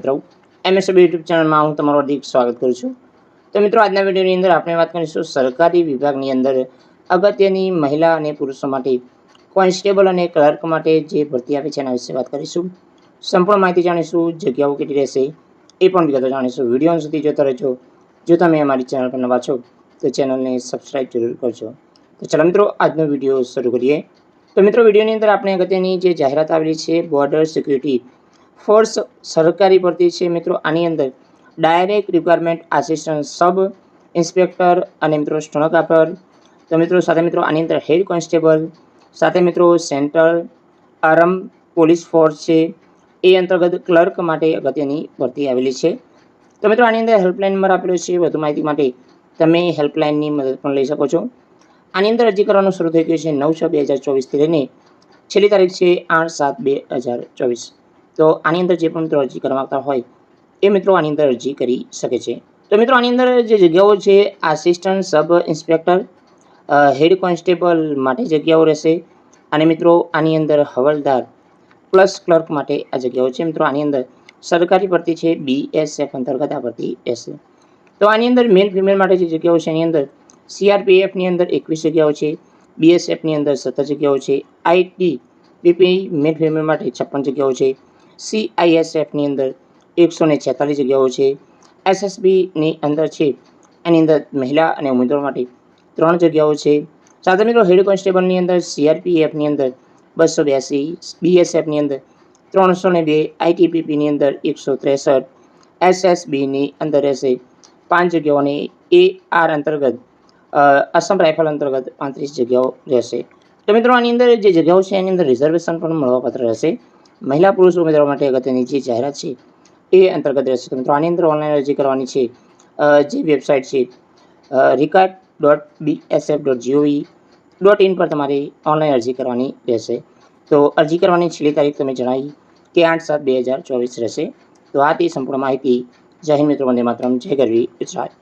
મિત્રો MSB YouTube ચેનલમાં હું તમારું હાર્દિક સ્વાગત કરું છું. તો મિત્રો, આજના વિડીયોની અંદર આપણે વાત કરીશું સરકારી વિભાગની અંદર અગત્યની મહિલા અને પુરુષો માટે કોન્સ્ટેબલ અને ક્લર્ક માટે જે ભરતી આપી છે એના વિશે વાત કરીશું. સંપૂર્ણ માહિતી જાણીશું, જગ્યાઓ કેટલી રહેશે એ પણ વિગતો જાણીશું. વીડિયો સુધી જોતા રહેજો. જો તમે અમારી ચેનલ પર નવા છો, તો ચેનલને સબસ્ક્રાઈબ જરૂર કરજો. તો ચાલો મિત્રો, આજનો વીડિયો શરૂ કરીએ. તો મિત્રો, વિડીયોની અંદર આપણે અગત્યની જે જાહેરાત આવેલી છે બોર્ડર સિક્યુરિટી ફોર્સ સરકારી ભરતી છે મિત્રો. આની અંદર direct requirement assistant sub inspector અને મિત્રો સ્ટોનોગ્રાફર. તો મિત્રો, સાથે મિત્રો, આની અંદર હેડ કોન્સ્ટેબલ, સાથે મિત્રો સેન્ટ્રલ આરમ પોલીસ ફોર્સ છે. એ અંતર્ગત ક્લર્ક માટે અગત્યની ભરતી આવેલી છે. તો મિત્રો, આની અંદર હેલ્પલાઇન નંબર આપેલો છે. વધુ માહિતી માટે તમે હેલ્પલાઇનની મદદ પણ લઈ શકો છો. આની અંદર અરજી કરવાનું શરૂ થઈ ગયું છે નવ છ બે હજાર ચોવીસથી લઈને છેલ્લી તારીખ છે આઠ સાત બે હજાર ચોવીસ. તો આની અંદર જે પણ મિત્રો અરજી કરવા માગતા હોય, એ મિત્રો આની અંદર અરજી કરી શકે છે. તો મિત્રો આની અંદર જે જગ્યાઓ છે assistant sub inspector head constable માટે જગ્યાઓ રહેશે. અને મિત્રો આની અંદર હવલદાર પ્લસ ક્લર્ક માટે આ જગ્યાઓ છે. મિત્રો આની અંદર સરકારી ભરતી છે બીએસએફ અંતર્ગત આ ભરતી રહેશે. તો આની અંદર મેલ ફિમેલ માટે જે જગ્યાઓ છે, એની અંદર સીઆરપીએફની અંદર એકવીસ જગ્યાઓ છે. બીએસએફની અંદર સત્તર જગ્યાઓ છે. આઈટી બીપી મેલ ફિમેલ માટે છપ્પન જગ્યાઓ છે. સીઆઈએસએફની અંદર એકસો ને છેતાલીસ જગ્યાઓ છે. એસએસબીની અંદર છે. એની અંદર મહિલા અને ઉમેદવારો માટે ત્રણ જગ્યાઓ છે. સાથે મિત્રો, હેડ કોન્સ્ટેબલની અંદર સીઆરપીએફની અંદર બસો બ્યાસી, બીએસએફની અંદર ત્રણસો ને બે, આઈટીપીપીની અંદર એકસો ત્રેસઠ, એસએસબીની અંદર રહેશે પાંચ જગ્યાઓની એ આર અંતર્ગત અસમ રાઇફલ અંતર્ગત પાંત્રીસ જગ્યાઓ રહેશે. તો મિત્રો, આની અંદર જે જગ્યાઓ છે, એની અંદર રિઝર્વેશન પણ મળવાપાત્ર રહેશે. મહિલા પુરુષ ઉમેદવારો માટે અગત્યની જે જાહેરાત છે, એ અંતર્ગત રહેશે. મિત્રો, આની અંદર ઓનલાઈન અરજી કરવાની છે જે વેબસાઇટ છે record dot BSF dot GOV dot in પર તમારે ઓનલાઈન અરજી કરવાની રહેશે. તો અરજી કરવાની છેલ્લી તારીખ તમે જણાવી કે આઠ સાત બે હજાર ચોવીસ રહેશે. તો આ તે સંપૂર્ણ માહિતી. જય હિન્દ મિત્રો, વંદે માતરમ. જય ગરવી ગુજરાત.